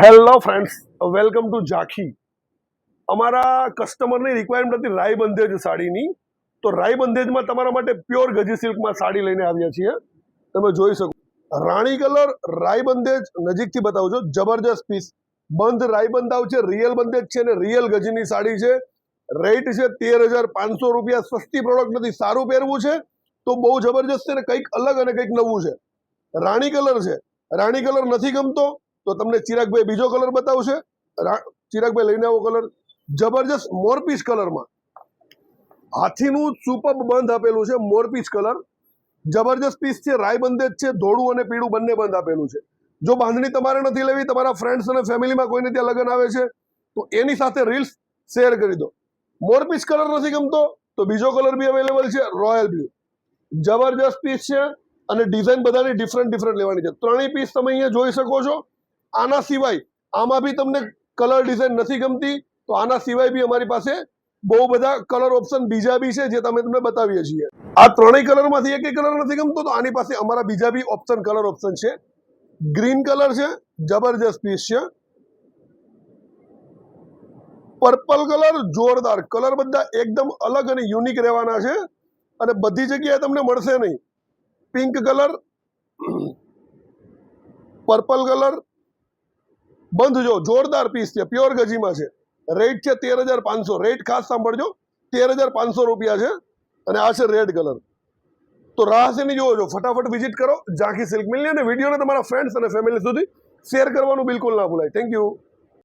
Hello friends welcome to ઝાંખી અમારા કસ્ટમરની requirement હતી બંધેજ સાડીની. તો રાઈ બંધેજમાં તમારા માટે પ્યોર ગજી સિલ્કમાં સાડી લઈને આવ્યા છીએ. તમે જોઈ શકો. રાણી કલર, રાઈ બંધેજ, નજીકથી બતાવજો જબરજસ્ત પીસ બંધ રાઈ બંધ આવશે રિયલ બંધેજ છે ને રિયલ ગજીની સાડી છે. રેટ છે તેર હજાર પાંચસો રૂપિયા. સસ્તી પ્રોડક્ટ નથી, સારું પહેરવું છે. તો બહુ જબરજસ્ત છે ને કંઈક અલગ અને કંઈક નવું છે. રાણી કલર છે. રાણી કલર નથી ગમતો. તો તમને ચિરાગભાઈ બીજો કલર બતાવશે. ચિરાગભાઈ લઈને આવો કલર જબરજસ્ત મોરપીસ કલરમાં હાથીનું સુપર બંધ આપેલું છે મોરપીસ કલર જબરજસ્ત પીસ છે રાય બંધેજ છે, ધોળું અને પીળું બંને બંધ આપેલું છે. જો બાંધણી તમારે નથી લેવી, તમારા ફ્રેન્ડ્સ અને ફેમિલીમાં કોઈને ત્યાં લગ્ન આવે છે, તો એની સાથે રીલ્સ શેર કરી દો. મોરપીસ કલર નથી ગમતો, તો બીજો કલર બી અવેલેબલ છે રોયલ બ્લુ જબરજસ્ત પીસ છે અને ડિઝાઇન બધાની ડિફરન્ટ ડિફરન્ટ લેવાની છે. ત્રણેય પીસ તમે અહીંયા જોઈ શકો છો. આના સિવાય આમાં બી તમને કલર ડિઝાઇન નથી ગમતી, તો આના સિવાય બી અમારી પાસે બહુ બધા કલર ઓપ્શન બીજા બી છે જે તમે તમને બતાવીએ છીએ. આ ત્રણેય કલરમાંથી એક કલર નથી ગમતો, તો આની પાસે અમારા બીજા બી ઓપ્શન કલર ઓપ્શન છે. ગ્રીન કલર છે, જબરજસ્ત પીસ છે. પર્પલ કલર જોરદાર કલર બધા એકદમ અલગ અને યુનિક રહેવાના છે અને બધી જગ્યાએ તમને મળશે નહીં. પિંક કલર પર્પલ કલર બંધ જો, જોરદાર પીસ છે પ્યોર ગજીમાં છે. રેટ છે તેર હજાર પાંચસો. રેટ ખાસ સાંભળજો, તેર હજાર પાંચસો રૂપિયા છે અને આ છે રેડ કલર તો રાહ શેની જોવો છો ફટાફટ વિઝિટ કરો, ઝાંખી સિલ્ક મિલની અને વિડીયોને તમારા ફ્રેન્ડ્સ અને ફેમિલી સુધી શેર કરવાનું બિલકુલ ના ભૂલાય. Thank you